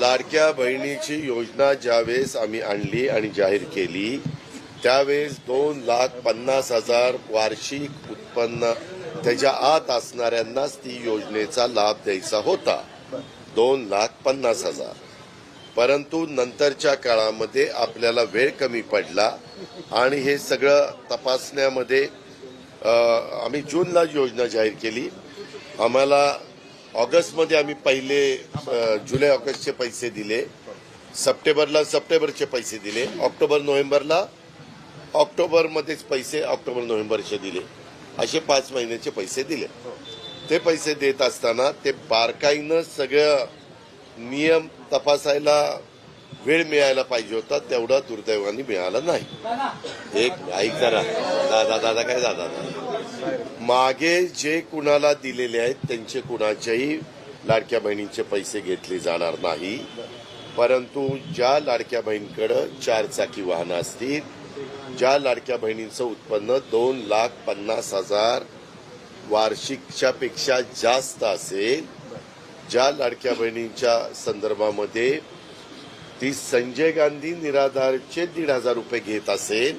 लाडक्या बहिणीची योजना ज्यावेळेस आम्ही आणली आणि जाहीर केली त्यावेळेस दोन लाख पन्नास हजार वार्षिक उत्पन्न त्याच्या आत असणाऱ्यांनाच ती योजनेचा लाभ द्यायचा होता. दोन लाख पन्नास हजार. परंतु नंतरच्या काळामध्ये आपल्याला वेळ कमी पडला आणि हे सगळं तपासण्यामध्ये आम्ही जूनला योजना जाहीर केली. आम्हाला ऑगस्टमध्ये आम्ही पहिले जुलै ऑगस्टचे पैसे दिले. सप्टेंबरला सप्टेंबरचे पैसे दिले. ऑक्टोबर नोव्हेंबरला ऑक्टोबरमध्येच पैसे ऑक्टोबर नोव्हेंबरचे दिले. असे पाच महिन्याचे पैसे दिले. ते पैसे देत असताना ते बारकाईनं सगळं नियम तपासायला वेळ मिळायला पाहिजे होता. तेवढा दुर्दैवाने मिळाला नाही. एक ऐक जरा. दादा दादा काय दादा दादा? मागे जे कुणाला दिलेले आहेत त्यांचे कुणाच्याही लाडक्या बहिणींचे पैसे घेतले जाणार नाही. परंतु ज्या लाडक्या बहिणीकडं चारचाकी वाहन वाहनं असतील ज्या लाडक्या बहिणींचं उत्पन्न दोन लाख पन्नास हजार वार्षिकच्या पेक्षा जास्त असेल ज्या लाडक्या बहिणींच्या संदर्भामध्ये ती संजय गांधी निराधारचे दीड हजार रुपये घेत असेल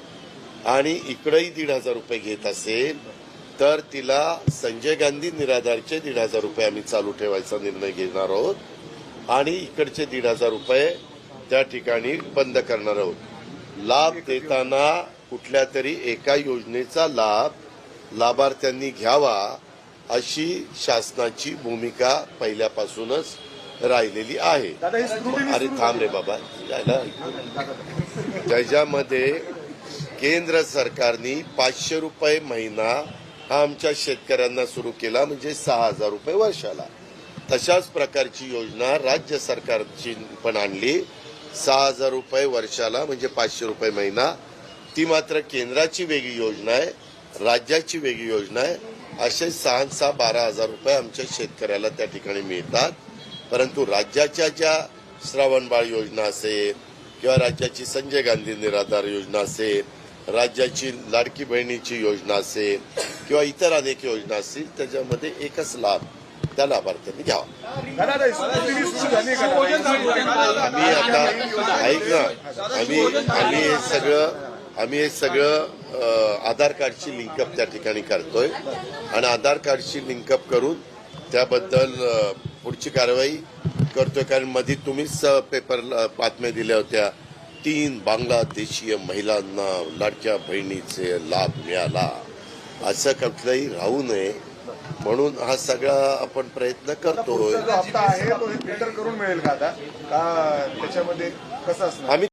आणि इकडेही दीड हजार रुपये घेत असेल तर तिला संजय गांधी निराधारचे दीड हजार रुपये आम्ही चालू ठेवायचा निर्णय घेणार आहोत. आणि इकडचे दीड हजार रुपये त्या ठिकाणी बंद करणार आहोत. लाभ देताना कुठल्या तरी एका योजनेचा लाभ लाभार्थ्यांनी घ्यावा अशी शासनाची भूमिका पहिल्यापासूनच राहिलेली आहे. अरे थांब रे बाबा. त्याच्यामध्ये केंद्र सरकारने पाचशे रुपये महिना हा आमच्या शेतकऱ्यांना सुरू केला म्हणजे सहा हजार रुपये वर्षाला. तशाच प्रकारची योजना राज्य सरकारची पण आणली. सहा हजार रुपये वर्षाला म्हणजे पाचशे रुपये महिना. ती मात्र केंद्राची वेगळी योजना आहे राज्याची वेगळी योजना आहे. असे सहा सहा बारा हजार रुपये आमच्या शेतकऱ्याला त्या ठिकाणी मिळतात. परंतु राज्याच्या ज्या श्रावणबाळ योजना असेल किंवा राज्याची संजय गांधी निराधार योजना असेल राज्याची लाडकी बहिणीची योजना असेल किंवा इतर अनेक योजना असतील त्याच्यामध्ये एकच लाभ त्या लाभार्थ्यांनी घ्यावा. आम्ही आता ऐक ना आम्ही आम्ही हे सगळं आम्ही हे सगळं आधार कार्डची लिंकअप त्या ठिकाणी करतोय. आणि आधार कार्डची लिंकअप करून त्याबद्दल पुढची कारवाई करतोय. कारण मध्ये तुम्हीच पेपर पेपरला बातम्या दिल्या होत्या. तीन बांगलादेशीय महिलांना लाडक्या बहिणीचे लाभ मिळाला. असं कुठलंही राहू नये. म्हणून हा सगळा आपण प्रयत्न हप्ता आहे तो फिल्टर करून मिळेल का आता? का त्याच्यामध्ये कसं असणार? आम्ही